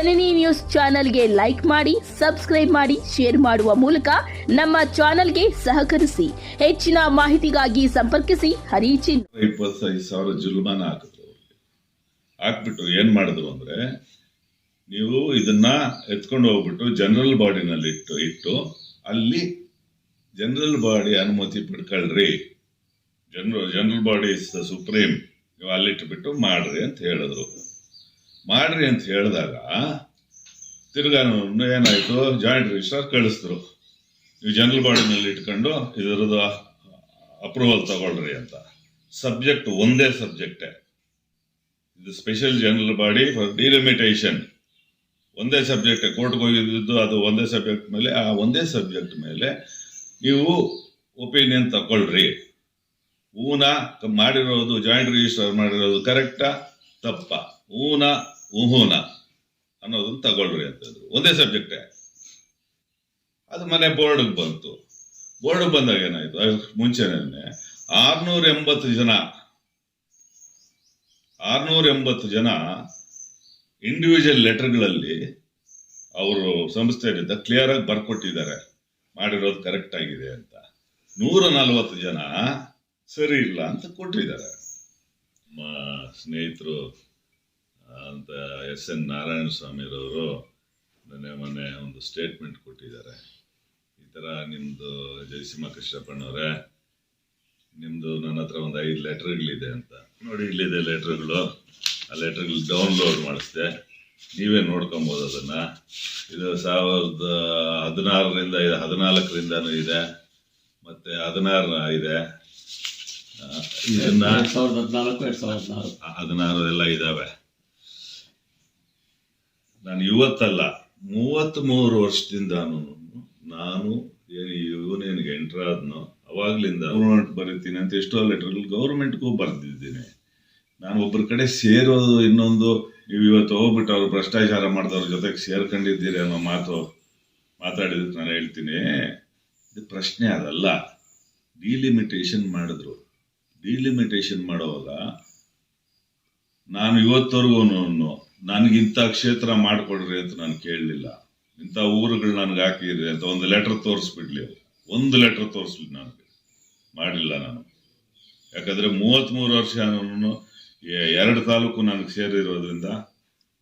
ಜನನಿ news ಚಾನೆಲ್ಗೆ like ಮಾಡಿ, subscribe ಮಾಡಿ, ಶೇರ್ ಮಾಡುವ ಮೂಲಕ ನಮ್ಮ ಚಾನೆಲ್ಗೆ ಸಹಕರಿಸಿ. ಹೆಚ್ಚಿನ ಮಾಹಿತಿಗಾಗಿ ಸಂಪರ್ಕಿಸಿ. ಹರಿಚಿನ್. ಇಪ್ಪತ್ತೈದು ಸಾವಿರ ಜುಲ್ಮಾನ ಹಾಕಿದ್ರು ಹಾಕ್ಬಿಟ್ಟು ಏನ್ ಮಾಡಿದ್ರು ಅಂದ್ರೆ, ನೀವು ಇದನ್ನ ಎತ್ಕೊಂಡು ಹೋಗ್ಬಿಟ್ಟು ಜನರಲ್ ಬಾಡಿನಲ್ಲಿ ಇಟ್ಟು ಇಟ್ಟು ಅಲ್ಲಿ ಜನರಲ್ ಬಾಡಿ ಅನುಮತಿ ಪಡ್ಕೊಳ್ರಿ. General general body is the supreme. ನೀವು ಅಲ್ಲಿಟ್ಬಿಟ್ಟು ಮಾಡ್ರಿ ಅಂತ ಹೇಳಿದ್ರು. ಮಾಡ್ರಿ ಅಂತ ಹೇಳಿದಾಗ, ತಿರ್ಗಾ ಏನಾಯ್ತು? ಜಾಯಿಂಟ್ ರಿಜಿಸ್ಟರ್ ಕಳಿಸಿದ್ರು. ನೀವು ಜನರಲ್ ಬಾಡಿನಲ್ಲಿ ಇಟ್ಕೊಂಡು ಇದರದ್ದು ಅಪ್ರೂವಲ್ ತಗೊಳ್ರಿ ಅಂತ. ಸಬ್ಜೆಕ್ಟ್ ಒಂದೇ ಸಬ್ಜೆಕ್ಟೇ ಇದು special general body for delimitation ಒಂದೇ ಸಬ್ಜೆಕ್ಟ್ ಕೋರ್ಟ್ಗೆ ಹೋಗಿದ್ದು ಅದು ಒಂದೇ ಸಬ್ಜೆಕ್ಟ್ ಮೇಲೆ, ಆ ಒಂದೇ ಸಬ್ಜೆಕ್ಟ್ ಮೇಲೆ ನೀವು ಒಪಿನಿಯನ್ ತಗೊಳ್ರಿ. ಊನ ಮಾಡಿರೋದು ಜಾಯಿಂಟ್ ರಿಜಿಸ್ಟರ್ ಮಾಡಿರೋದು ಕರೆಕ್ಟಾ ತಪ್ಪ. ಊನ ಊಹೂನ ಅನ್ನೋದನ್ನ ತಗೊಳ್ರಿ ಅಂತಂದ್ರು ಒಂದೇ ಸಬ್ಜೆಕ್ಟೇ ಅದು ಮನೆ ಬೋರ್ಡ್ಗೆ ಬಂತು. ಬೋರ್ಡ್ ಬಂದಾಗ ಏನಾಯ್ತು? ಮುಂಚೆನೇ ಆರ್ನೂರ ಎಂಬತ್ತು ಜನ ಆರ್ನೂರ ಎಂಬತ್ತು ಜನ ಇಂಡಿವಿಜುವಲ್ ಲೆಟರ್ಗಳಲ್ಲಿ ಅವರು ಸಂಸ್ಥೆಯಿಂದ ಕ್ಲಿಯರ್ ಆಗಿ ಬರ್ಕೊಟ್ಟಿದ್ದಾರೆ. ಮಾಡಿರೋದು ಕರೆಕ್ಟ್ ಆಗಿದೆ ಅಂತ. ನೂರ ನಲ್ವತ್ತು ಜನ ಸರಿ ಇಲ್ಲ ಅಂತ ಕೊಟ್ಟಿದ್ದಾರೆ. ಸ್ನೇಹಿತರು ಅಂತ ಎಸ್ ಎನ್ ನಾರಾಯಣ ಸ್ವಾಮಿರವರು ಮೊನ್ನೆ ಮೊನ್ನೆ ಒಂದು ಸ್ಟೇಟ್ಮೆಂಟ್ ಕೊಟ್ಟಿದ್ದಾರೆ. ಈ ಥರ ನಿಮ್ಮದು ಜಯಸಿಂಹ ಕೃಷ್ಣಪ್ಪನವರೇ ನಿಮ್ಮದು ನನ್ನ ಹತ್ರ ಒಂದು ಐದು ಲೆಟರ್ಗಳಿದೆ ಅಂತ. ನೋಡಿ ಇಲ್ಲಿದೆ ಲೆಟರ್ಗಳು. ಆ ಲೆಟ್ರ್ಗಳು ಡೌನ್ಲೋಡ್ ಮಾಡಿಸಿದೆ. ನೀವೇ ನೋಡ್ಕೊಬೋದು ಅದನ್ನ. ಇದು ಸಾವಿರದ ಹದಿನಾರರಿಂದ ಇದೆ ಹದಿನಾಲ್ಕರಿಂದನೂ ಇದೆ. ಮತ್ತೆ ಹದಿನಾರು ಇದೆ. ಇದನ್ನ ಹದಿನಾರು. ಎಲ್ಲ ಇದಾವೆ. ನಾನು ಇವತ್ತಲ್ಲ ಮೂವತ್ತ್ ಮೂರು ವರ್ಷದಿಂದ ನಾನು ಏನು ಎಂಟರ್ ಆದ್ನೋ, ಅವಾಗ್ಲಿಂದ ಗೌರ್ಮೆಂಟ್ ಬರೀತೀನಿ ಅಂತ ಎಷ್ಟೋ ಲೆಟರ್ ಗೌರ್ಮೆಂಟ್ಗೂ ಬರ್ದಿದ್ದೀನಿ. ನಾನು ಒಬ್ಬರ ಕಡೆ ಸೇರೋದು ಇನ್ನೊಂದು, ನೀವು ಇವತ್ತು ಹೋಗ್ಬಿಟ್ಟು ಅವ್ರು ಭ್ರಷ್ಟಾಚಾರ ಮಾಡಿದವ್ರ ಜೊತೆಗೆ ಸೇರ್ಕೊಂಡಿದ್ದೀರಿ ಅನ್ನೋ ಮಾತು ಮಾತಾಡಿದಕ್ಕೆ ನಾನು ಹೇಳ್ತೀನಿ. ಇದು ಪ್ರಶ್ನೆ ಅದಲ್ಲ. ಡಿಲಿಮಿಟೇಷನ್ ಮಾಡಿದ್ರು. ಡಿಲಿಮಿಟೇಷನ್ ಮಾಡುವಾಗ ನಾನು ಇವತ್ತವರೆಗೂ ನನಗಿಂಥ ಕ್ಷೇತ್ರ ಮಾಡಿಕೊಡ್ರಿ ಅಂತ ನಾನು ಕೇಳಲಿಲ್ಲ. ಇಂಥ ಊರುಗಳು ನನಗೆ ಹಾಕಿರಿ ಅಂತ ಒಂದು ಲೆಟರ್ ತೋರಿಸ್ಬಿಡ್ಲಿ. ಒಂದು ಲೆಟರ್ ತೋರಿಸ್ಲಿ ನನಗೆ. ಮಾಡಿಲ್ಲ ನಾನು. ಯಾಕಂದರೆ ಮೂವತ್ತ್ಮೂರು ವರ್ಷ ನಾನು ಎರಡು ತಾಲೂಕು ನನಗೆ ಸೇರಿರೋದ್ರಿಂದ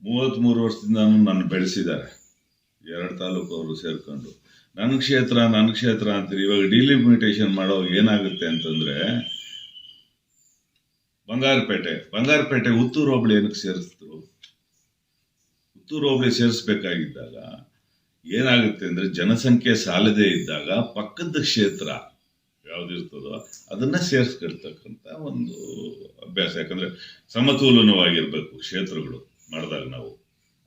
ಮೂವತ್ತ್ಮೂರು ವರ್ಷದಿಂದ ನನ್ನ ಬೆಳೆಸಿದ್ದಾರೆ. ಎರಡು ತಾಲೂಕು ಅವರು ಸೇರಿಕೊಂಡು. ನನ್ನ ಕ್ಷೇತ್ರ ನನ್ನ ಕ್ಷೇತ್ರ ಅಂತೀರಿ. ಇವಾಗ ಡಿಲಿಮಿಟೇಷನ್ ಮಾಡೋ ಏನಾಗುತ್ತೆ ಅಂತಂದರೆ ಬಂಗಾರಪೇಟೆ. ಬಂಗಾರಪೇಟೆ ಉತ್ತೂರು ಹೋಬಳಿ ಏನಕ್ಕೆ ಸೇರಿಸಿದ್ರು? ಉತ್ತೂರು ಹೋಬಳಿ ಸೇರಿಸ್ಬೇಕಾಗಿದ್ದಾಗ ಏನಾಗುತ್ತೆ ಅಂದ್ರೆ ಜನಸಂಖ್ಯೆ ಸಾಲದೇ ಇದ್ದಾಗ ಪಕ್ಕದ ಕ್ಷೇತ್ರ ಯಾವ್ದಿರ್ತದೋ ಅದನ್ನ ಸೇರಿಸ್ಕೊಳ್ತಕ್ಕಂಥ ಒಂದು ಅಭ್ಯಾಸ. ಯಾಕಂದ್ರೆ ಸಮತೋಲನವಾಗಿರಬೇಕು ಕ್ಷೇತ್ರಗಳು ಮಾಡಿದಾಗ ನಾವು.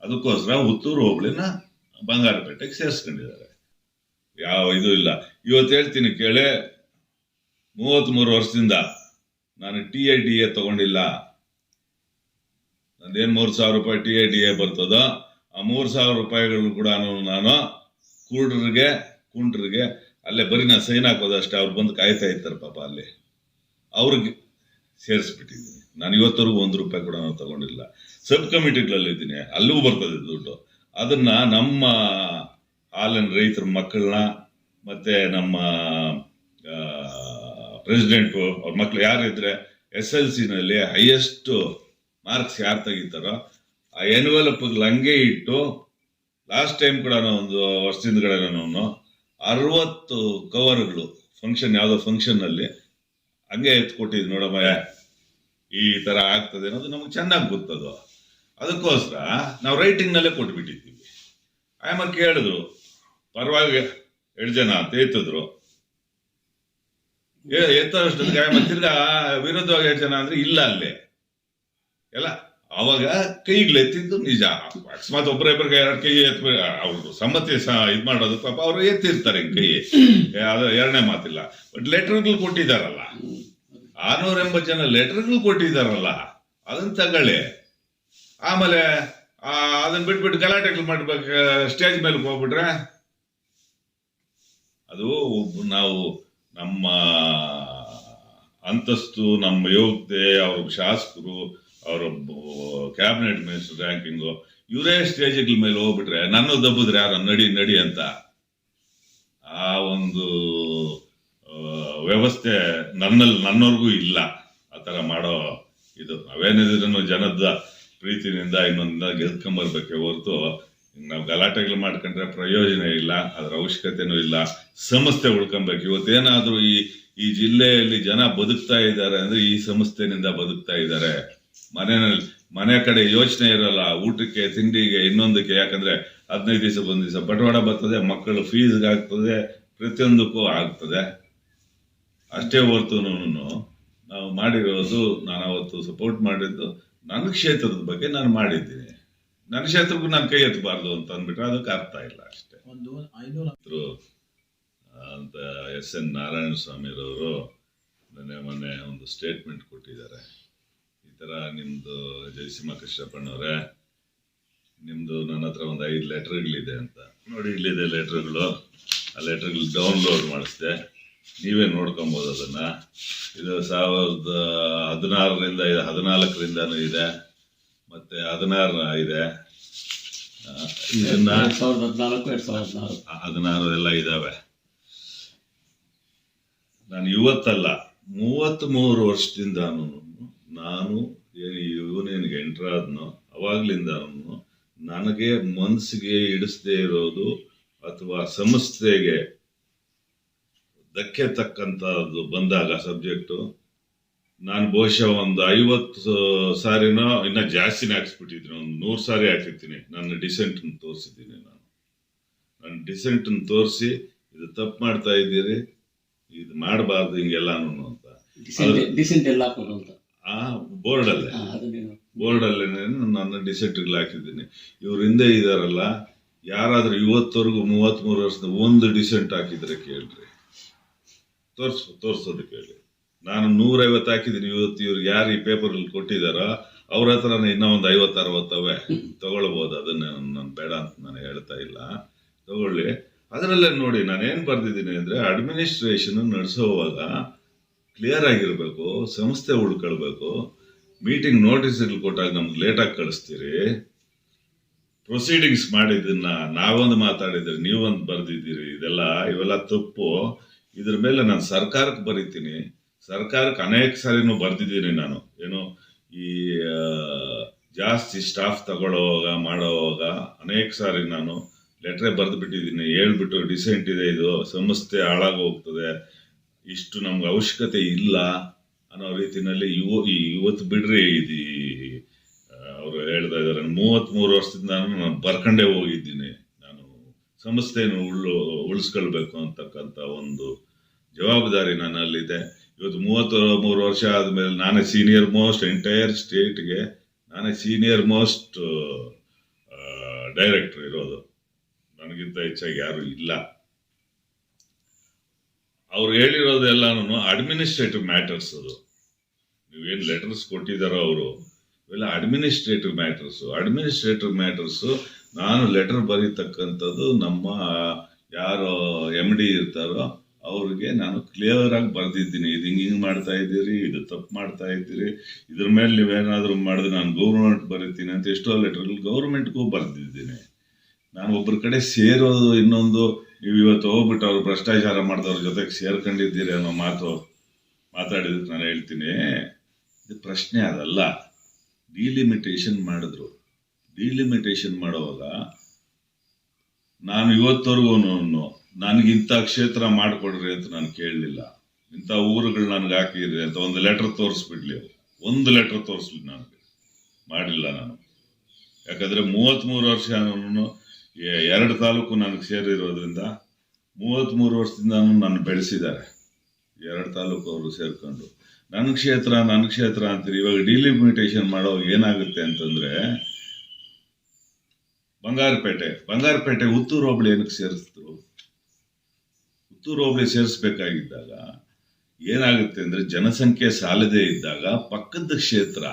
ಅದಕ್ಕೋಸ್ಕರ ಉತ್ತೂರು ಹೋಬಳಿನ ಬಂಗಾರಪೇಟೆಗೆ ಸೇರಿಸ್ಕೊಂಡಿದ್ದಾರೆ. ಯಾವ ಇದು ಇಲ್ಲ. ಇವತ್ತು ಹೇಳ್ತೀನಿ ಕೇಳೆ ಮೂವತ್ತ್ಮೂರು ವರ್ಷದಿಂದ ನಾನು ಟಿ ಐ ಡಿ ಎ ತಗೊಂಡಿಲ್ಲ. ನಂದೇನು ಮೂರು ಸಾವಿರ ರೂಪಾಯಿ ಟಿ ಐ ಡಿ ಎ ಬರ್ತದೋ, ಆ ಮೂರು ಸಾವಿರ ರೂಪಾಯಿಗಳು ಕೂಡ ನಾನು ಕೂಡ್ರಿಗೆ, ಕುಂಡ್ರಿಗೆ, ಅಲ್ಲೇ ಬರೀ ನಾನು ಸೈನ್ ಹಾಕೋದಷ್ಟೇ ಅವ್ರು ಬಂದು ಕಾಯ್ತಾ ಇರ್ತಾರೆ ಪಾಪ ಅಲ್ಲಿ. ಅವ್ರಿಗೆ ಸೇರಿಸ್ಬಿಟ್ಟಿದ್ದೀನಿ. ನಾನು ಇವತ್ತವರೆಗೂ ಒಂದು ರೂಪಾಯಿ ಕೂಡ ನಾನು ತಗೊಂಡಿಲ್ಲ. ಸಬ್ ಕಮಿಟಿಗಳಲ್ಲಿದ್ದೀನಿ. ಅಲ್ಲಿಗೂ ಬರ್ತದೆ ದುಡ್ಡು. ಅದನ್ನ ನಮ್ಮ ಹಾಲಿನ ರೈತರ ಮಕ್ಕಳನ್ನ ಮತ್ತೆ ನಮ್ಮ ಪ್ರೆಸಿಡೆಂಟು ಅವ್ರ ಮಕ್ಕಳು ಯಾರಿದ್ರೆ, ಎಸ್ ಎಲ್ ಸಿನಲ್ಲಿ ಹೈಯೆಸ್ಟ್ ಮಾರ್ಕ್ಸ್ ಯಾರು ತೆಗಿತಾರೋ, ಆ ಎನ್ವೆಲಪ್ಗಳು ಲಂಗೆ ಇಟ್ಟು ಲಾಸ್ಟ್ ಟೈಮ್ ಕೂಡ ಒಂದು ಒಂದು ವರ್ಷದಿಂದಗಡೆ ನಾನು ಅರವತ್ತು ಕವರ್ಗಳು ಫಂಕ್ಷನ್ ಯಾವುದೋ ಫಂಕ್ಷನ್ನಲ್ಲಿ ಹಂಗೆ ಎತ್ಕೊಟ್ಟಿದ್ದು ನೋಡಮ್ಮ ಈ ಥರ ಆಗ್ತದೆ ಅನ್ನೋದು ನಮಗೆ ಚೆನ್ನಾಗಿ ಗೊತ್ತದು. ಅದಕ್ಕೋಸ್ಕರ ನಾವು ರೈಟಿಂಗ್ನಲ್ಲೇ ಕೊಟ್ಬಿಟ್ಟಿದ್ದೀವಿ. ಆಯಮ್ಮ ಕೇಳಿದ್ರು ಪರವಾಗಿ ಎರಡು ಜನ ಅಂತ ಎತ್ತಿದ್ರು. ಎತ್ತೋಷ್ಟೊತ್ತಿಗೆ ಆಯಮ್ಮ ತಿರ್ಗಾ ವಿರುದ್ಧವಾಗಿ ಎರಡು ಜನ ಅಂದ್ರೆ ಇಲ್ಲ ಅಲ್ಲೇ. ಎಲ್ಲ? ಅವಾಗ ಕೈಗಳೆತ್ತಿದ್ದು ನಿಜ. ಅಕಸ್ಮಾತ್ ಒಬ್ಬರ ಇಬ್ಬರಿಗೆ ಎರಡು ಕೈ ಎತ್ ಅವ್ರು ಸಮ್ಮತಿ ಸಹ ಇದ್ ಮಾಡೋದು ಪಾಪ ಅವರು ಎತ್ತಿರ್ತಾರೆ ಹಿಂಗ್ ಕೈ ಅದು ಎರಡನೇ ಮಾತಿಲ್ಲ. ಬಟ್ ಲೆಟರ್ಗಳು ಕೊಟ್ಟಿದ್ದಾರಲ್ಲ ಆರ್ನೂರ ಎಂಬತ್ತು ಜನ ಲೆಟರ್ಗಳು ಕೊಟ್ಟಿದ್ದಾರಲ್ಲ ಅದನ್ನ ತಗೊಳ್ಳಿ. ಆಮೇಲೆ ಆ, ಅದನ್ನ ಬಿಟ್ಬಿಟ್ಟು ಗಲಾಟೆಗಳು ಮಾಡ್ಬೇಕು ಸ್ಟೇಜ್ ಮೇಲೆ ಹೋಗ್ಬಿಟ್ರೆ? ಅದು ಒಬ್ಬ- ನಾವು ನಮ್ಮ ಅಂತಸ್ತು ನಮ್ಮ ಯೋಗ್ಯತೆ ಅವ್ರ ಶಾಸಕರು ಅವರ ಕ್ಯಾಬಿನೆಟ್ ಮಿನಿಸ್ಟರ್ ರ್ಯಾಂಕಿಂಗು ಇವರೇ ಸ್ಟೇಜ್ಗಳ ಮೇಲೆ ಹೋಗ್ಬಿಟ್ರೆ ನನ್ನ ದಬ್ಬಿದ್ರೆ ಯಾರು? ನಡಿ ನಡಿ ಅಂತ. ಆ ಒಂದು ವ್ಯವಸ್ಥೆ ನನ್ನಲ್ಲಿ, ನನ್ನವ್ರಿಗೂ ಇಲ್ಲ. ಆ ಥರ ಮಾಡೋ ಇದು. ನಾವೇನಿದ್ರು ಜನದ ಪ್ರೀತಿನಿಂದ ಇನ್ನೊಂದ ಗೆದ್ಕೊಂಬರ್ಬೇಕೆ ಹೊರತು ನಾವು ಗಲಾಟೆಗಳು ಮಾಡ್ಕೊಂಡ್ರೆ ಪ್ರಯೋಜನ ಇಲ್ಲ, ಅದ್ರ ಅವಶ್ಯಕತೆನೂ ಇಲ್ಲ. ಸಂಸ್ಥೆ ಉಳ್ಕೊಬೇಕು. ಇವತ್ತೇನಾದ್ರೂ ಈ ಈ ಜಿಲ್ಲೆಯಲ್ಲಿ ಜನ ಬದುಕ್ತಾ ಇದ್ದಾರೆ ಅಂದ್ರೆ ಈ ಸಂಸ್ಥೆನಿಂದ ಬದುಕ್ತಾ ಇದ್ದಾರೆ. ಮನೆಯಲ್ಲಿ ಮನೆ ಕಡೆ ಯೋಚನೆ ಇರಲ್ಲ ಊಟಕ್ಕೆ ತಿಂಡಿಗೆ ಇನ್ನೊಂದಕ್ಕೆ. ಯಾಕಂದ್ರೆ ಹದಿನೈದು ದಿವಸ ಒಂದು ದಿವಸ ಬಟವಾಡ ಬರ್ತದೆ ಮಕ್ಕಳು ಫೀಸ್ಗೆ ಆಗ್ತದೆ ಪ್ರತಿಯೊಂದಕ್ಕೂ ಆಗ್ತದೆ. ಅಷ್ಟೇ ಹೊರತು ನಾವು ಮಾಡಿರೋದು ನಾನು ಅವತ್ತು ಸಪೋರ್ಟ್ ಮಾಡಿದ್ದು ನನ್ನ ಕ್ಷೇತ್ರದ ಬಗ್ಗೆ ನಾನು ಮಾಡಿದ್ದೀನಿ. ನನ್ನ ಕ್ಷೇತ್ರಕ್ಕೂ ನಾನು ಕೈ ಎತ್ತಬಾರ್ದು ಅಂತ ಅಂದ್ಬಿಟ್ರೆ ಅದಕ್ಕೆ ಅರ್ಥ ಇಲ್ಲ ಅಷ್ಟೇ. ಅಂತ ಎಸ್ ಎನ್ ನಾರಾಯಣ ಸ್ವಾಮಿರವರು ಮೊನ್ನೆ ಮೊನ್ನೆ ಒಂದು ಸ್ಟೇಟ್ಮೆಂಟ್ ಕೊಟ್ಟಿದ್ದಾರೆ. ಥರ ನಿಮ್ಮದು ಜಯಸಿಂಹ ಕೃಷ್ಣಪ್ಪನವ್ರೆ. ನಿಮ್ಮದು ನನ್ನ ಹತ್ರ ಒಂದು ಐದು ಲೆಟ್ರ್ಗಳಿದೆ ಅಂತ. ನೋಡಿ ಇಲ್ಲಿದೆ ಲೆಟರ್ಗಳು. ಆ ಲೆಟ್ರ್ಗಳು ಡೌನ್ಲೋಡ್ ಮಾಡಿಸಿದೆ. ನೀವೇ ನೋಡ್ಕೊಬೋದು ಅದನ್ನ. ಇದು ಸಾವಿರದ ಹದಿನಾರರಿಂದ ಹದಿನಾಲ್ಕರಿಂದನೂ ಇದೆ. ಮತ್ತೆ ಹದಿನಾರು ಇದೆ. ಹದಿನಾರು. ಎಲ್ಲ ಇದಾವೆ. ನಾನು ಇವತ್ತಲ್ಲ ಮೂವತ್ತ್ ಮೂರು ವರ್ಷದಿಂದಾನು ನಾನು ಏನು ಯೂನಿಯನ್ಗೆ ಎಂಟರ್ ಆದ್ನೋ ಅವಾಗ್ಲಿಂದನು ನನಗೆ ಮನಸ್ಸಿಗೆ ಇಡಿಸದೇ ಇರೋದು ಅಥವಾ ಸಂಸ್ಥೆಗೆ ಧಕ್ಕೆ ತಕ್ಕಂಥದ್ದು ಬಂದಾಗ ಸಬ್ಜೆಕ್ಟು. ನಾನು ಬಹುಶಃ ಒಂದು ಐವತ್ತು ಸಾರಿನೋ, ಇನ್ನ ಜಾಸ್ತಿನೇ ಹಾಕ್ಸ್ಬಿಟ್ಟಿದ್ದೀನಿ, ಒಂದು ನೂರು ಸಾರಿ ಹಾಕಿರ್ತೀನಿ ನನ್ನ ಡಿಸೆಂಟ್ ತೋರಿಸಿದ್ದೀನಿ ನಾನು. ನನ್ನ ಡಿಸೆಂಟ್ ತೋರಿಸಿ, ಇದು ತಪ್ಪು ಮಾಡ್ತಾ ಇದ್ದೀರಿ, ಇದು ಮಾಡಬಾರ್ದು ಹಿಂಗೆಲ್ಲಾನು ಅಂತ. ಡಿಸೆಂಟ್ ಎಲ್ಲ ಅಂತ. ಆ ಬೋರ್ಡಲ್ಲೇ? ಅಲ್ಲಿ ಬೋರ್ಡಲ್ಲೇ ನನ್ನ ಡಿಸೆಂಟ್ಗಳು ಹಾಕಿದ್ದೀನಿ. ಇವ್ರ ಹಿಂದೆ ಇದಾರಲ್ಲ ಯಾರಾದ್ರೂ ಇವತ್ತವರೆಗೂ ಮೂವತ್ತ್ಮೂರು ವರ್ಷದ ಒಂದು ಡಿಸೆಂಟ್ ಹಾಕಿದ್ರೆ ಕೇಳ್ರಿ. ತೋರ್ಸು ತೋರ್ಸೋದು ಕೇಳಿ. ನಾನು ನೂರೈವತ್ತು ಹಾಕಿದ್ದೀನಿ ಇವತ್ತು ಇವ್ರಿಗೆ ಯಾರು ಈ ಪೇಪರಲ್ಲಿ ಕೊಟ್ಟಿದಾರೋ ಅವ್ರ ಹತ್ರ ಇನ್ನೂ ಒಂದು ಐವತ್ತು ಅರವತ್ತವೆ ತಗೊಳ್ಬೋದು ಅದನ್ನ ನಾನು ಬೇಡ ಅಂತ ನಾನು ಹೇಳ್ತಾ ಇಲ್ಲ. ತಗೊಳ್ಳಿ. ಅದರಲ್ಲೇ ನೋಡಿ ನಾನು ಏನು ಬರ್ದಿದ್ದೀನಿ ಅಂದ್ರೆ ಅಡ್ಮಿನಿಸ್ಟ್ರೇಷನ್ ನಡೆಸೋವಾಗ ಕ್ಲಿಯರ್ ಆಗಿರಬೇಕು, ಸಂಸ್ಥೆ ಉಳ್ಕೊಳ್ಬೇಕು ಮೀಟಿಂಗ್ ನೋಟಿಸ್ಗಳು ಕೊಟ್ಟಾಗ ನಮ್ಗೆ ಲೇಟಾಗಿ ಕಳಿಸ್ತೀರಿ. ಪ್ರೊಸೀಡಿಂಗ್ಸ್ ಮಾಡಿದ್ದನ್ನ ನಾವೊಂದು ಮಾತಾಡಿದ್ರೆ ನೀವೊಂದು ಬರೆದಿದ್ದೀರಿ, ಇದೆಲ್ಲ ಇವೆಲ್ಲ ತಪ್ಪು. ಇದ್ರ ಮೇಲೆ ನಾನು ಸರ್ಕಾರಕ್ಕೆ ಬರೀತೀನಿ. ಸರ್ಕಾರಕ್ಕೆ ಅನೇಕ ಸಾರಿನೂ ಬರೆದಿದ್ದೀನಿ ನಾನು. ಏನು ಈ ಜಾಸ್ತಿ ಸ್ಟಾಫ್ ತಗೊಳ್ಳೋವಾಗ, ಮಾಡೋವಾಗ ಅನೇಕ ಸಾರಿ ನಾನು ಲೆಟ್ರೇ ಬರೆದು ಬಿಟ್ಟಿದ್ದೀನಿ. ಹೇಳ್ಬಿಟ್ಟು ಡಿಸೆಂಟ್ ಇದೆ ಇದು. ಸಂಸ್ಥೆ ಹಾಳಾಗಿ ಹೋಗ್ತದೆ. ಇಷ್ಟು ನಮ್ಗೆ ಅವಶ್ಯಕತೆ ಇಲ್ಲ ಅನ್ನೋ ರೀತಿನಲ್ಲಿ ಯುವ ಇವತ್ತು ಬಿಡ್ರಿ ಇದು ಅವರು ಹೇಳ್ತಾ ಇದ್ದಾರೆ. ಮೂವತ್ತ್ಮೂರು ವರ್ಷದಿಂದ ನಾನು ಬರ್ಕಂಡೇ ಹೋಗಿದ್ದೀನಿ. ನಾನು ಸಂಸ್ಥೆಯನ್ನು ಉಳ್ಳು, ಉಳಿಸ್ಕೊಳ್ಬೇಕು ಅಂತಕ್ಕಂಥ ಒಂದು ಜವಾಬ್ದಾರಿ ನನ್ನಲ್ಲಿದೆ. ಇವತ್ತು ಮೂವತ್ತು ಮೂರು ವರ್ಷ ಆದಮೇಲೆ ನಾನೇ ಸೀನಿಯರ್ ಮೋಸ್ಟ್ ಎಂಟೈರ್ ಸ್ಟೇಟ್ಗೆ ನಾನೇ ಸೀನಿಯರ್ ಮೋಸ್ಟ್ ಡೈರೆಕ್ಟರ್ ಇರೋದು. ನನಗಿಂತ ಹೆಚ್ಚಾಗಿ ಯಾರು ಇಲ್ಲ. ಅವ್ರು ಹೇಳಿರೋದೆಲ್ಲಾನು ಅಡ್ಮಿನಿಸ್ಟ್ರೇಟಿವ್ ಮ್ಯಾಟರ್ಸ್ ಅದು. ನೀವೇನು ಲೆಟರ್ಸ್ ಕೊಟ್ಟಿದ್ದಾರೋ ಅವರು, ಇವೆಲ್ಲ ಅಡ್ಮಿನಿಸ್ಟ್ರೇಟಿವ್ ಮ್ಯಾಟರ್ಸ್ ಅಡ್ಮಿನಿಸ್ಟ್ರೇಟಿವ್ ಮ್ಯಾಟರ್ಸ್ ನಾನು ಲೆಟರ್ ಬರೀತಕ್ಕಂಥದ್ದು ನಮ್ಮ, ಯಾರು ಎಂ ಡಿ ಇರ್ತಾರೋ ಅವ್ರಿಗೆ ನಾನು ಕ್ಲಿಯರ್ ಆಗಿ ಬರೆದಿದ್ದೀನಿ. ಇದು ಹಿಂಗೆ ಹಿಂಗೆ ಮಾಡ್ತಾ ಇದ್ದೀರಿ, ಇದು ತಪ್ಪು ಮಾಡ್ತಾ ಇದ್ದೀರಿ, ಇದ್ರ ಮೇಲೆ ನೀವೇನಾದರೂ ಮಾಡಿದ್ರೆ ನಾನು ಗೌರ್ಮೆಂಟ್ ಬರೀತೀನಿ ಅಂತ ಎಷ್ಟೋ ಲೆಟರ್ ಗೌರ್ಮೆಂಟ್ಗೂ ಬರೆದಿದ್ದೀನಿ. ನಾನು ಒಬ್ಬರ ಕಡೆ ಸೇರೋದು ಇನ್ನೊಂದು ನೀವು ಇವತ್ತು ಹೋಗ್ಬಿಟ್ಟು ಅವ್ರು ಭ್ರಷ್ಟಾಚಾರ ಮಾಡಿದವ್ರ ಜೊತೆಗೆ ಸೇರ್ಕೊಂಡಿದ್ದೀರಿ ಅನ್ನೋ ಮಾತು ಮಾತಾಡಿದಕ್ಕೆ ನಾನು ಹೇಳ್ತೀನಿ. ಇದು ಪ್ರಶ್ನೆ ಅದಲ್ಲ. ಡಿಲಿಮಿಟೇಷನ್ ಮಾಡಿದ್ರು. ಡಿಲಿಮಿಟೇಷನ್ ಮಾಡುವಾಗ ನಾನು ಇವತ್ತವರೆಗೂ ನನಗಿಂಥ ಕ್ಷೇತ್ರ ಮಾಡಿಕೊಡ್ರಿ ಅಂತ ನಾನು ಕೇಳಲಿಲ್ಲ. ಇಂಥ ಊರುಗಳು ನನಗೆ ಹಾಕಿದ್ರಿ ಅಂತ ಒಂದು ಲೆಟರ್ ತೋರಿಸ್ಬಿಡ್ಲಿ. ಒಂದು ಲೆಟರ್ ತೋರಿಸ್ಲಿ ನನಗೆ. ಮಾಡಿಲ್ಲ ನಾನು. ಯಾಕಂದರೆ ಮೂವತ್ತ್ಮೂರು ವರ್ಷ ನಾನು ಎರಡು ತಾಲೂಕು ನನಗೆ ಸೇರಿರೋದ್ರಿಂದ ಮೂವತ್ತ್ಮೂರು ವರ್ಷದಿಂದ ನನ್ನ ಬೆಳೆಸಿದ್ದಾರೆ. ಎರಡು ತಾಲೂಕು ಅವರು ಸೇರಿಕೊಂಡು. ನನ್ನ ಕ್ಷೇತ್ರ ನನ್ನ ಕ್ಷೇತ್ರ ಅಂತೀರಿ. ಇವಾಗ ಡಿಲಿಮಿಟೇಷನ್ ಮಾಡೋ ಏನಾಗುತ್ತೆ ಅಂತಂದ್ರೆ, ಬಂಗಾರಪೇಟೆ ಬಂಗಾರಪೇಟೆ ಉತ್ತೂರು ಹೋಬಳಿ ಏನಕ್ಕೆ ಸೇರಿಸ್ತು ಉತ್ತೂರು ಹೋಬಳಿ ಸೇರಿಸ್ಬೇಕಾಗಿದ್ದಾಗ ಏನಾಗುತ್ತೆ ಅಂದ್ರೆ ಜನಸಂಖ್ಯೆ ಸಾಲದೇ ಇದ್ದಾಗ ಪಕ್ಕದ ಕ್ಷೇತ್ರ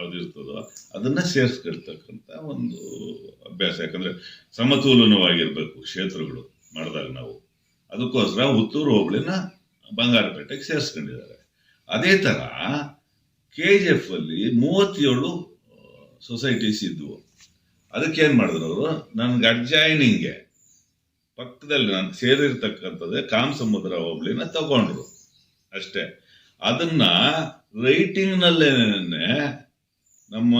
ಯಾವ್ದಿರ್ತದೋ ಅದನ್ನ ಸೇರಿಸ್ಕೊಳ್ತಕ್ಕಂಥ ಒಂದು ಅಭ್ಯಾಸ. ಯಾಕಂದ್ರೆ ಸಮತೋಲನವಾಗಿರ್ಬೇಕು ಕ್ಷೇತ್ರಗಳು ಮಾಡಿದಾಗ ನಾವು. ಅದಕ್ಕೋಸ್ಕರ ಹುತ್ತೂರು ಹೋಬಳಿನ ಬಂಗಾರಪೇಟೆಗೆ ಸೇರಿಸ್ಕೊಂಡಿದ್ದಾರೆ. ಅದೇ ತರ ಕೆ ಜಿ ಎಫ್ ಅಲ್ಲಿ ಮೂವತ್ತೇಳು ಸೊಸೈಟೀಸ್ ಇದ್ವು. ಅದಕ್ಕೆ ಏನ್ ಮಾಡಿದ್ರು ಅವರು? ನನ್ಗೆ ಅಡ್ಜಾಯ್ನಿಂಗ್ಗೆ ಪಕ್ಕದಲ್ಲಿ ನಾನು ಸೇರಿರ್ತಕ್ಕಂಥದ್ದೇ ಕಾಮಸಮುದ್ರ ಹೋಬಳಿನ ತಗೊಂಡ್ರು ಅಷ್ಟೇ. ಅದನ್ನ ರೈಟಿಂಗ್ ನಲ್ಲೇನೆ ನಮ್ಮ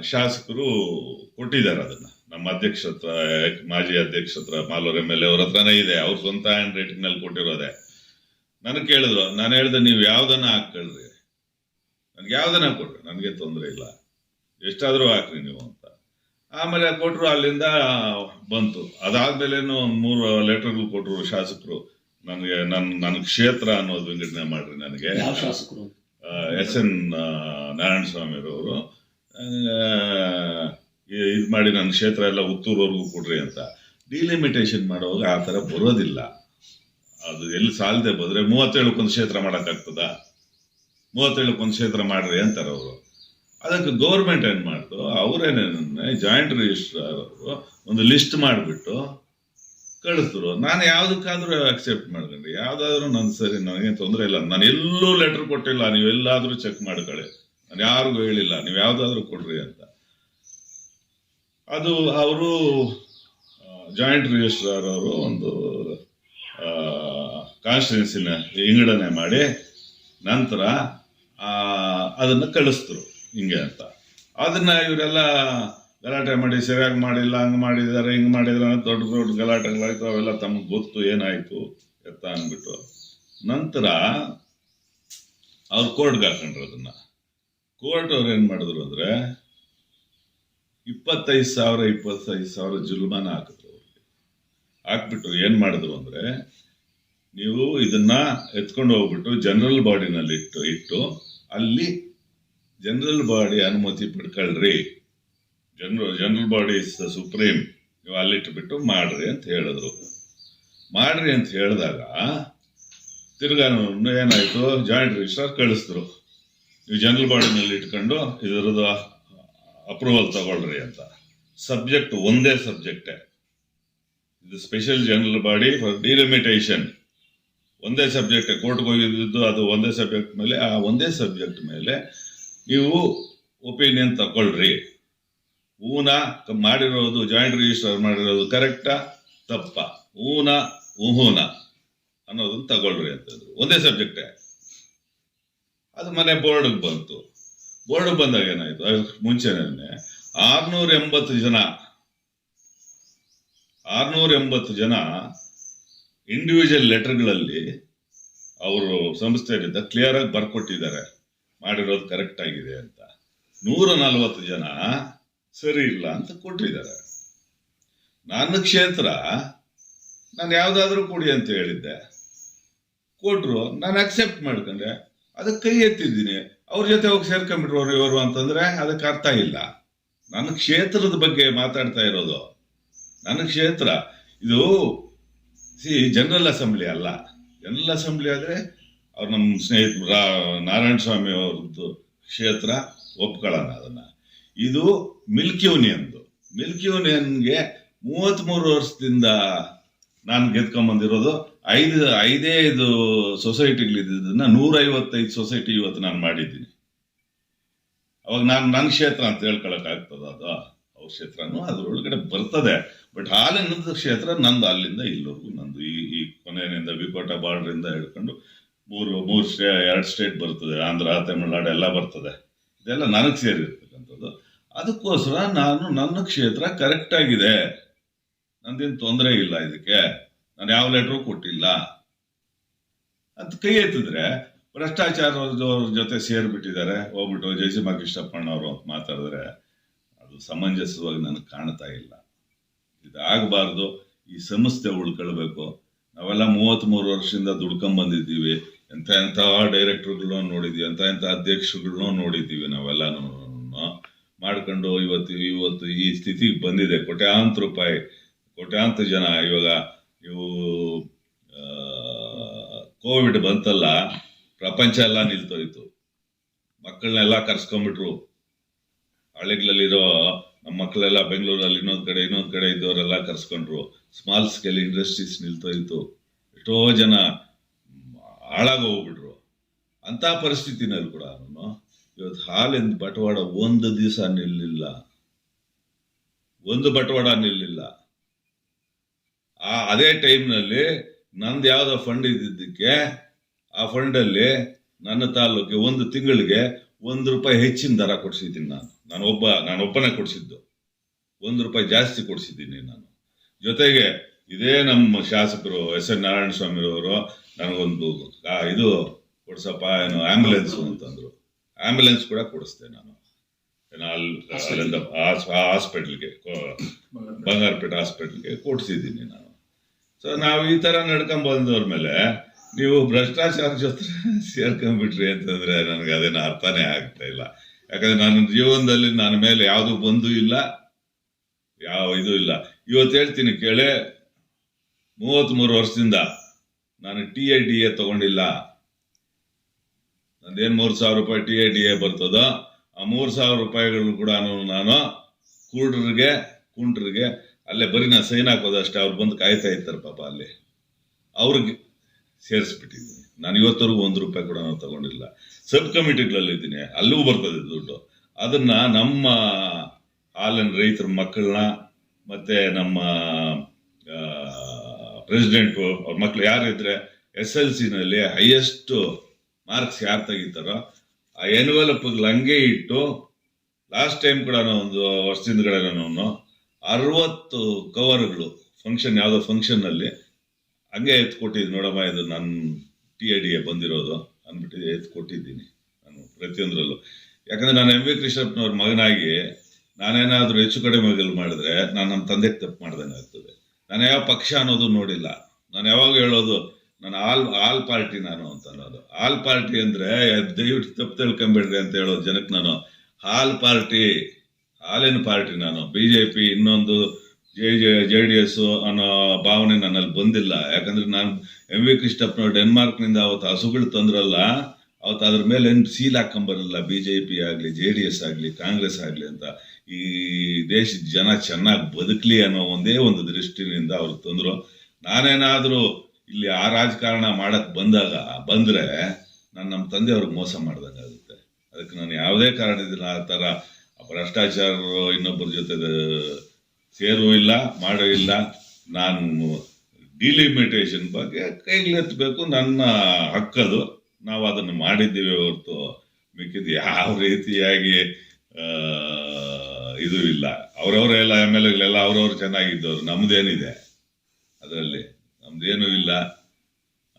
ಶಾಸಕರು ಕೊಟ್ಟಿದ್ದಾರೆ ಅದನ್ನ. ನಮ್ಮ ಅಧ್ಯಕ್ಷ ಹತ್ರ ಮಾಜಿ ಅಧ್ಯಕ್ಷ ಹತ್ರ ಮಾಲೂರ್ ಎಂ ಎಲ್ ಎ ಅವ್ರ ಹತ್ರನೇ ಇದೆ. ಅವ್ರ ಸ್ವಂತ ಹ್ಯಾಂಡ್ ರೈಟಿಂಗ್ನಲ್ಲಿ ಕೊಟ್ಟಿರೋದೆ. ನನಗೆ ಕೇಳಿದ್ರು ನಾನು ಹೇಳ್ದೆ ನೀವು ಯಾವ್ದನ್ನ ಹಾಕೊಳ್ರಿ ನನ್ಗೆ ಯಾವ್ದನ್ನ ಕೊಟ್ರಿ? ನನಗೆ ತೊಂದರೆ ಇಲ್ಲ. ಎಷ್ಟಾದ್ರೂ ಹಾಕ್ರಿ ನೀವು ಅಂತ. ಆಮೇಲೆ ಕೊಟ್ರು ಅಲ್ಲಿಂದ ಬಂತು. ಅದಾದ್ಮೇಲೇನು ಒಂದ್ ಮೂರು ಲೆಟರ್ಗಳು ಕೊಟ್ರು ಶಾಸಕರು. ನನಗೆ ನನ್ ನನ್ನ ಕ್ಷೇತ್ರ ಅನ್ನೋದು ವಿಂಗಡಣೆ ಮಾಡ್ರಿ ನನಗೆ. ಎಸ್ ಎನ್ ನಾರಾಯಣ ಸ್ವಾಮಿರವರು ಇದು ಮಾಡಿ ನನ್ನ ಕ್ಷೇತ್ರ ಎಲ್ಲ ಉತ್ತೂರ್ವರೆಗೂ ಕೊಡ್ರಿ ಅಂತ. ಡಿಲಿಮಿಟೇಷನ್ ಮಾಡುವಾಗ ಆ ಥರ ಬರೋದಿಲ್ಲ. ಅದು ಎಲ್ಲಿ ಸಾಲದೆ ಬಂದರೆ ಮೂವತ್ತೇಳಕ್ಕೊಂದು ಕ್ಷೇತ್ರ ಮಾಡೋಕ್ಕಾಗ್ತದ? ಮೂವತ್ತೇಳಕ್ಕೊಂದು ಕ್ಷೇತ್ರ ಮಾಡ್ರಿ ಅಂತಾರೆ ಅವರು. ಅದಕ್ಕೆ ಗೌರ್ಮೆಂಟ್ ಏನು ಮಾಡ್ತು? ಅವರೇನೇ ಜಾಯಿಂಟ್ ರಿಜಿಸ್ಟ್ರಾರ್ ಅವರು ಒಂದು ಲಿಸ್ಟ್ ಮಾಡಿಬಿಟ್ಟು ಕಳಿಸಿದ್ರು. ನಾನು ಯಾವುದಕ್ಕಾದರೂ ಅಕ್ಸೆಪ್ಟ್ ಮಾಡ್ಕೊಂಡೆ ಯಾವುದಾದ್ರೂ ನನ್ನ ಸರಿ, ನನಗೇನು ತೊಂದರೆ ಇಲ್ಲ. ನಾನು ಎಲ್ಲೂ ಲೆಟರ್ ಕೊಟ್ಟಿಲ್ಲ. ನೀವು ಎಲ್ಲಾದ್ರೂ ಚೆಕ್ ಮಾಡ್ಕೊಳ್ಳಿ. ನಾನು ಯಾರಿಗೂ ಹೇಳಿಲ್ಲ ನೀವು ಯಾವ್ದಾದ್ರು ಕೊಡ್ರಿ ಅಂತ. ಅದು ಅವರು ಜಾಯಿಂಟ್ ರಿಜಿಸ್ಟ್ರಾರ್ ಅವರು ಒಂದು ಕಾನ್ಸ್ಟಿಟ್ಯೂನ್ಸಿನ ವಿಂಗಡಣೆ ಮಾಡಿ ನಂತರ ಆ, ಅದನ್ನ ಕಳಿಸ್ತರು ಹಿಂಗೆ ಅಂತ. ಅದನ್ನ ಇವರೆಲ್ಲ ಗಲಾಟೆ ಮಾಡಿ ಸರಿಯಾಗಿ ಮಾಡಿಲ್ಲ ಹಂಗ್ ಮಾಡಿದ್ದಾರೆ ಹಿಂಗ್ ಮಾಡಿದ್ರೆ ದೊಡ್ಡ ದೊಡ್ಡ ಗಲಾಟೆಗಳಾಯ್ತು ಅವೆಲ್ಲ ತಮಗೆ ಗೊತ್ತು ಏನಾಯ್ತು ಎತ್ತ ಅಂದ್ಬಿಟ್ಟು ನಂತರ ಅವ್ರು ಕೋರ್ಟ್ಗೆ ಹಾಕೊಂಡ್ರು ಅದನ್ನ. ಕೋರ್ಟ್ ಅವ್ರು ಏನ್ ಮಾಡಿದ್ರು ಅಂದ್ರೆ ಇಪ್ಪತ್ತೈದು ಸಾವಿರ ಇಪ್ಪತ್ತೈದು ಸಾವಿರ ಜುಲ್ಮಾನ ಹಾಕಿದ್ರು. ಅವ್ರಿಗೆ ಹಾಕ್ಬಿಟ್ಟು ಏನ್ ಮಾಡಿದ್ರು ಅಂದ್ರೆ ನೀವು ಇದನ್ನ ಎತ್ಕೊಂಡು ಹೋಗ್ಬಿಟ್ಟು ಜನರಲ್ ಬಾಡಿನಲ್ಲಿ ಇಟ್ಟು ಇಟ್ಟು ಅಲ್ಲಿ ಜನರಲ್ ಬಾಡಿ ಅನುಮತಿ ಪಡ್ಕೊಳ್ರಿ. General general body is the supreme. ನೀವು ಅಲ್ಲಿಟ್ಬಿಟ್ಟು ಮಾಡ್ರಿ ಅಂತ ಹೇಳಿದ್ರು. ಮಾಡ್ರಿ ಅಂತ ಹೇಳಿದಾಗ ತಿರ್ಗಾ ಏನಾಯ್ತು ಜಾಯಿಂಟ್ ರಿಜಿಸ್ಟರ್ ಕಳಿಸಿದ್ರು. ನೀವು ಜನರಲ್ ಬಾಡಿನಲ್ಲಿ ಇಟ್ಕೊಂಡು ಇದರದ್ದು ಅಪ್ರೂವಲ್ ತಗೊಳ್ರಿ ಅಂತ. ಸಬ್ಜೆಕ್ಟ್ ಒಂದೇ ಸಬ್ಜೆಕ್ಟೇ ಇದು special general body for delimitation ಒಂದೇ ಸಬ್ಜೆಕ್ಟ್ ಕೋರ್ಟ್ಗೆ ಹೋಗಿದ್ದು ಅದು ಒಂದೇ ಸಬ್ಜೆಕ್ಟ್ ಮೇಲೆ, ಆ ಒಂದೇ ಸಬ್ಜೆಕ್ಟ್ ಮೇಲೆ ನೀವು ಒಪಿನಿಯನ್ ತಗೊಳ್ರಿ. ಊನ ಮಾಡಿರೋದು ಜಾಯಿಂಟ್ ರಿಜಿಸ್ಟರ್ ಮಾಡಿರೋದು ಕರೆಕ್ಟಾ ತಪ್ಪ. ಊನ ಊಹೂನ ಅನ್ನೋದನ್ನ ತಗೊಳ್ರಿ ಅಂತಂದ್ರು ಒಂದೇ ಸಬ್ಜೆಕ್ಟೇ ಅದು ಮನೆ ಬೋರ್ಡ್ಗೆ ಬಂತು. ಬೋರ್ಡ್ ಬಂದಾಗ ಏನಾಯ್ತು? ಮುಂಚೆನೇ ಆರ್ನೂರ ಎಂಬತ್ತು ಜನ ಆರ್ನೂರ ಎಂಬತ್ತು ಜನ ಇಂಡಿವಿಜುವಲ್ ಲೆಟರ್ಗಳಲ್ಲಿ ಅವರು ಸಂಸ್ಥೆಯಿಂದ ಕ್ಲಿಯರ್ ಆಗಿ ಬರ್ಕೊಟ್ಟಿದ್ದಾರೆ. ಮಾಡಿರೋದು ಕರೆಕ್ಟ್ ಆಗಿದೆ ಅಂತ. ನೂರ ನಲವತ್ತು ಜನ ಸರಿ ಇಲ್ಲ ಅಂತ ಕೊಟ್ಟಿದ್ದಾರೆ. ನನ್ನ ಕ್ಷೇತ್ರ, ನಾನು ಯಾವ್ದಾದ್ರೂ ಕೊಡಿ ಅಂತ ಹೇಳಿದ್ದೆ. ಕೊಟ್ರು, ನಾನು ಅಕ್ಸೆಪ್ಟ್ ಮಾಡ್ಕೊಂಡೆ. ಅದಕ್ಕೆ ಕೈ ಎತ್ತಿದ್ದೀನಿ. ಅವ್ರ ಜೊತೆ ಹೋಗಿ ಸೇರ್ಕೊಂಡ್ಬಿಟ್ರು ಅವ್ರು ಇವರು ಅಂತಂದ್ರೆ ಅದಕ್ಕೆ ಅರ್ಥ ಇಲ್ಲ. ನನ್ನ ಕ್ಷೇತ್ರದ ಬಗ್ಗೆ ಮಾತಾಡ್ತಾ ಇರೋದು. ನನ್ನ ಕ್ಷೇತ್ರ, ಇದು, ಸಿ ಜನರಲ್ ಅಸೆಂಬ್ಲಿ ಅಲ್ಲ. ಜನರಲ್ ಅಸೆಂಬ್ಲಿ ಆದ್ರೆ ಅವ್ರು ನಮ್ಮ ಸ್ನೇಹಿತರು ನಾರಾಯಣ ಸ್ವಾಮಿ ಅವ್ರದ್ದು ಕ್ಷೇತ್ರ, ಒಪ್ಕೊಳ್ಳೋಣ ಅದನ್ನ. ಇದು ಮಿಲ್ಕ್ ಯೂನಿಯನ್ದು ಮಿಲ್ಕ್ ಯೂನಿಯನ್ಗೆ ಮೂವತ್ತ್ಮೂರು ವರ್ಷದಿಂದ ನಾನು ಗೆದ್ಕೊಂಬಂದಿರೋದು. ಐದು, ಐದೇ ಇದು ಸೊಸೈಟಿಗಳಿದ್ದನ್ನ ನೂರೈವತ್ತೈದು ಸೊಸೈಟಿ ಇವತ್ತು ನಾನು ಮಾಡಿದ್ದೀನಿ. ಅವಾಗ ನಾನು ನನ್ನ ಕ್ಷೇತ್ರ ಅಂತ ಹೇಳ್ಕೊಳಕ್ ಆಗ್ತದ ಅದು? ಅವ್ರ ಕ್ಷೇತ್ರನೂ ಅದ್ರೊಳಗಡೆ ಬರ್ತದೆ. ಬಟ್ ಹಾಲಿನ ಕ್ಷೇತ್ರ ನಂದು ಅಲ್ಲಿಂದ ಇಲ್ಲೋಗು ನಂದು. ಈ ಈ ಕೊನೆಯಿಂದ ವಿಕೋಟ ಬಾರ್ಡರ್ ಇಂದ ಹಿಡ್ಕೊಂಡು ಮೂರು ಮೂರು ಸ್ಟೇ, ಎರಡು ಸ್ಟೇಟ್ ಬರ್ತದೆ. ಆಂಧ್ರ, ತಮಿಳುನಾಡು ಎಲ್ಲ ಬರ್ತದೆ. ಇದೆಲ್ಲ ನನಗೆ ಸೇರಿರ್ತಕ್ಕಂಥದ್ದು. ಅದಕ್ಕೋಸ್ಕರ ನಾನು ನನ್ನ ಕ್ಷೇತ್ರ ಕರೆಕ್ಟ್ ಆಗಿದೆ. ನಂದೇನು ತೊಂದರೆ ಇಲ್ಲ ಇದಕ್ಕೆ. ನಾನು ಯಾವ ಲೆಟ್ರು ಕೊಟ್ಟಿಲ್ಲ. ಅಂತ ಕೈ ಎತ್ತಿದ್ರೆ ಭ್ರಷ್ಟಾಚಾರದವ್ರ ಜೊತೆ ಸೇರ್ಬಿಟ್ಟಿದ್ದಾರೆ. ಹೋಗ್ಬಿಟ್ಟು ಜಯಸಿಂಹ ಕೃಷ್ಣಪ್ಪಣ್ಣವರು ಅಂತ ಮಾತಾಡಿದ್ರೆ ಅದು ಸಮಂಜಸವಾಗಿ ನನಗೆ ಕಾಣ್ತಾ ಇಲ್ಲ. ಇದಾಗಬಾರ್ದು. ಈ ಸಂಸ್ಥೆ ಉಳ್ಕೊಳ್ಬೇಕು. ನಾವೆಲ್ಲ ಮೂವತ್ತ್ಮೂರು ವರ್ಷದಿಂದ ದುಡ್ಕೊಂಬಂದಿದ್ದೀವಿ ಬಂದಿದ್ದೀವಿ. ಎಂಥ ಎಂತ ಡೈರೆಕ್ಟರ್ಗಳನ್ನೂ ನೋಡಿದೀವಿ ಎಂಥ ಎಂತ ಅಧ್ಯಕ್ಷರುಗಳನ್ನೂ ನೋಡಿದ್ದೀವಿ ನಾವೆಲ್ಲನೂ. ಮಾಡ್ಕೊಂಡು ಇವತ್ತು ಇವತ್ತು ಈ ಸ್ಥಿತಿಗೆ ಬಂದಿದೆ. ಕೋಟ್ಯಾಂತರ ರೂಪಾಯಿ, ಕೋಟ್ಯಾಂತರ ಜನ ಇವಾಗ ಇವು ಕೋವಿಡ್ ಬಂತಲ್ಲ, ಪ್ರಪಂಚ ಎಲ್ಲ ನಿಲ್ತೋಯ್ತು. ಮಕ್ಕಳನ್ನೆಲ್ಲ ಕರ್ಸ್ಕೊಂಡ್ಬಿಟ್ರು ಹಳ್ಳಿಗಳಲ್ಲಿರೋ ನಮ್ಮ ಮಕ್ಕಳೆಲ್ಲ ಬೆಂಗಳೂರಲ್ಲಿ ಇನ್ನೊಂದು ಕಡೆ ಇನ್ನೊಂದು ಕಡೆ ಇದ್ದವರೆಲ್ಲ ಕರ್ಸ್ಕೊಂಡ್ರು. ಸ್ಮಾಲ್ ಸ್ಕೇಲ್ ಇಂಡಸ್ಟ್ರೀಸ್ ನಿಲ್ತೋಯ್ತು. ಎಷ್ಟೋ ಜನ ಹಾಳಾಗೋಗ್ಬಿಟ್ರು ಅಂತ ಪರಿಸ್ಥಿತಿನಲ್ಲಿ ಕೂಡ ಇವತ್ತು ಹಾಲಿಂದ ಬಟವಾಡ ಒಂದು ದಿವಸ ನಿಲ್ಲಿಲ್ಲ. ಒಂದು ಬಟವಾಡ ನಿಲ್ಲಿಲ್ಲ. ಆ, ಅದೇ ಟೈಮ್ನಲ್ಲಿ ನಂದು ಯಾವುದೋ ಫಂಡ್ ಇದ್ದಿದ್ದಕ್ಕೆ, ಆ ಫಂಡಲ್ಲಿ ನನ್ನ ತಾಲೂಕಿಗೆ ಒಂದು ತಿಂಗಳಿಗೆ ಒಂದು ರೂಪಾಯಿ ಹೆಚ್ಚಿನ ದರ ಕೊಡಿಸಿದ್ದೀನಿ ನಾನು. ನಾನು ಒಬ್ಬ, ನಾನು ಒಬ್ಬನೇ ಕೊಡಿಸಿದ್ದು. ಒಂದು ರೂಪಾಯಿ ಜಾಸ್ತಿ ಕೊಡಿಸಿದ್ದೀನಿ ನಾನು. ಜೊತೆಗೆ ಇದೇ ನಮ್ಮ ಶಾಸಕರು ಎಸ್ ಎನ್ ನಾರಾಯಣ ಸ್ವಾಮಿರವರು ನನಗೊಂದು ಇದು ಕೊಡ್ಸಪ್ಪ, ಏನು ಆಂಬ್ಯುಲೆನ್ಸ್ ಅಂತಂದ್ರು. ಆಂಬ್ಯುಲೆನ್ಸ್ ಕೂಡ ಕೊಡಿಸ್ದೆ ನಾನು. ಅಲ್ಲಿಂದ ಹಾಸ್ಪಿಟ್ಲ್ಗೆ ಬಂಗಾರಪೇಟೆ ಹಾಸ್ಪಿಟ್ಲ್ಗೆ ಕೊಡ್ಸಿದ್ದೀನಿ ನಾನು. ಸೊ ನಾವು ಈ ತರ ನಡ್ಕೊಂಡ್ ಬಂದವ್ರ ಮೇಲೆ ನೀವು ಭ್ರಷ್ಟಾಚಾರ ಜೊತೆ ಸೇರ್ಕೊಂಡ್ಬಿಟ್ರಿ ಅಂತಂದ್ರೆ ನನಗೆ ಅದೇನು ಅರ್ಥನೇ ಆಗ್ತಾ ಇಲ್ಲ. ಯಾಕಂದ್ರೆ ನನ್ನ ಜೀವನದಲ್ಲಿ ನನ್ನ ಮೇಲೆ ಯಾವುದು ಬಂದು ಇಲ್ಲ, ಯಾವ ಇದು ಇಲ್ಲ. ಇವತ್ತು ಹೇಳ್ತೀನಿ ಕೇಳೆ ಮೂವತ್ತ್ಮೂರು ವರ್ಷದಿಂದ ನಾನು ಟಿ ಐ ಡಿ ಎ ತಗೊಂಡಿಲ್ಲ. ನಂದೇನು ಮೂರು ಸಾವಿರ ರೂಪಾಯಿ ಟಿ ಐ ಡಿ ಎ ಬರ್ತದೋ, ಆ ಮೂರು ಸಾವಿರ ರೂಪಾಯಿಗಳು ಕೂಡ ನಾನು ಕುರುಡ್ರಿಗೆ, ಕುಂಟ್ರಿಗೆ ಅಲ್ಲೇ ಬರೀ ನಾನು ಸೈನ್ ಹಾಕೋದಷ್ಟೇ ಅವ್ರು ಬಂದು ಕಾಯ್ತಾ ಇರ್ತಾರೆ ಪಾಪ ಅಲ್ಲಿ. ಅವ್ರಿಗೆ ಸೇರಿಸ್ಬಿಟ್ಟಿದ್ದೀನಿ. ನಾನು ಇವತ್ತವರೆಗೂ ಒಂದು ರೂಪಾಯಿ ಕೂಡ ನಾನು ತಗೊಂಡಿಲ್ಲ. ಸಬ್ ಕಮಿಟಿಗಳಲ್ಲಿ ಇದ್ದೀನಿ ಅಲ್ಲೂ ಬರ್ತದೆ ದುಡ್ಡು. ಅದನ್ನ ನಮ್ಮ ಹಾಲಿನ ರೈತರ ಮಕ್ಕಳನ್ನ ಮತ್ತೆ ನಮ್ಮ ಪ್ರೆಸಿಡೆಂಟು ಅವ್ರ ಮಕ್ಕಳು ಯಾರಿದ್ರೆ ಎಸ್ ಎಲ್ ಸಿನಲ್ಲಿ ಹೈಯೆಸ್ಟ್ ಮಾರ್ಕ್ಸ್ ಯಾರು ತೆಗಿತಾರೋ ಆ ಎನ್ವೆಲಪ್ಗಳು ಹಂಗೆ ಇಟ್ಟು ಲಾಸ್ಟ್ ಟೈಮ್ ಕೂಡ ಒಂದು ಒಂದು ವರ್ಷದಿಂದಗಳೇ ನಾನು ಅರವತ್ತು ಕವರ್ಗಳು ಫಂಕ್ಷನ್ ಯಾವುದೋ ಫಂಕ್ಷನ್ನಲ್ಲಿ ಹಂಗೆ ಎತ್ತು ಕೊಟ್ಟಿದ್ದು ನೋಡಮ್ಮ, ಇದು ನನ್ನ ಟಿ ಎ ಡಿ ಎ ಬಂದಿರೋದು. ಅಂದ್ಬಿಟ್ಟು ಎತ್ತು ಕೊಟ್ಟಿದ್ದೀನಿ ನಾನು ಪ್ರತಿಯೊಂದರಲ್ಲೂ. ಯಾಕಂದ್ರೆ ನಾನು ಎಂ ವಿ ಕೃಷ್ಣಪ್ಪನವ್ರ ಮಗನಾಗಿ ನಾನೇನಾದ್ರೂ ಹೆಚ್ಚು ಕಡಿಮೆಗಳು ಮಾಡಿದ್ರೆ ನಾನು ನಮ್ಮ ತಂದೆಗೆ ತಪ್ಪು ಮಾಡ್ದಂಗೆ ಆಗ್ತದೆ. ನಾನು ಯಾವ ಪಕ್ಷ ಅನ್ನೋದು ನೋಡಿಲ್ಲ. ನಾನು ಯಾವಾಗ ಹೇಳೋದು, ನಾನು ಆಲ್ ಆಲ್ ಪಾರ್ಟಿ ನಾನು ಅಂತ ಅನ್ನೋದು. ಆಲ್ ಪಾರ್ಟಿ ಅಂದ್ರೆ ದಯವಿಟ್ಟು ತಪ್ಪು ತಿಳ್ಕೊಂಬೇಡ್ರಿ ಅಂತ ಹೇಳೋದು ಜನಕ್ಕೆ ನಾನು. ಹಾಲ್ ಪಾರ್ಟಿ. ಹಾಲಿನ ಪಾರ್ಟಿ ನಾನು. ಬಿಜೆಪಿ ಇನ್ನೊಂದು J J J D S ಅನ್ನೋ ಭಾವನೆ ನನ್ನಲ್ಲಿ ಬಂದಿಲ್ಲ. ಯಾಕಂದ್ರೆ ನಾನು ಎಂ ವಿ ಡೆನ್ಮಾರ್ಕ್ ಡೆನ್ಮಾರ್ಕ್ನಿಂದ ಅವತ್ತು ಹಸುಗಳು ತಂದ್ರಲ್ಲ, ಅವತ್ತು ಅದ್ರ ಮೇಲೆ ಏನು ಸೀಲ್ ಹಾಕೊಂಬರಲ್ಲ ಬಿ ಜೆ ಪಿ ಆಗಲಿ ಜೆ ಡಿ ಎಸ್ ಆಗಲಿ ಕಾಂಗ್ರೆಸ್ ಆಗಲಿ ಅಂತ. ಈ ದೇಶದ ಜನ ಚೆನ್ನಾಗಿ ಬದುಕಲಿ ಅನ್ನೋ ಒಂದೇ ಒಂದು ದೃಷ್ಟಿನಿಂದ ಅವ್ರು ತಂದರು. ನಾನೇನಾದರೂ ಇಲ್ಲಿ ಆ ರಾಜಕಾರಣ ಮಾಡಕ್ಕೆ ಬಂದಾಗ, ಬಂದ್ರೆ ನಾನು ನಮ್ಮ ತಂದೆಯವ್ರಿಗೆ ಮೋಸ ಮಾಡ್ದಂಗಾಗುತ್ತೆ. ಅದಕ್ಕೆ ನಾನು ಯಾವುದೇ ಕಾರಣದಿಂದ ಆ ಥರ ಭ್ರಷ್ಟಾಚಾರ ಇನ್ನೊಬ್ಬರ ಜೊತೆ ಸೇರೂ ಇಲ್ಲ, ಮಾಡೋ ಇಲ್ಲ. ನಾನು ಡಿಲಿಮಿಟೇಷನ್ ಬಗ್ಗೆ ಕೈಗೆತ್ತಬೇಕು ನನ್ನ ಹಕ್ಕದು. ನಾವು ಅದನ್ನು ಮಾಡಿದ್ದೀವಿ ಹೊರತು ಮಿಕ್ಕಿದ್ದು ಯಾವ ರೀತಿಯಾಗಿ ಇದು ಇಲ್ಲ. ಅವರವರೆಲ್ಲ ಎಂ ಎಲ್ ಎಗಳೆಲ್ಲ ಅವ್ರವ್ರು ಚೆನ್ನಾಗಿದ್ದವ್ರು. ನಮ್ದೇನಿದೆ ಅದರಲ್ಲಿ. ನಮ್ದೇನು ಇಲ್ಲ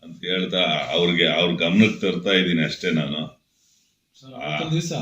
ಅಂತ ಹೇಳ್ತಾ ಅವ್ರಿಗೆ, ಅವ್ರ ಗಮನಕ್ಕೆ ತರ್ತಾ ಇದ್ದೀನಿ ಅಷ್ಟೇ ನಾನು. ದಿವಸ.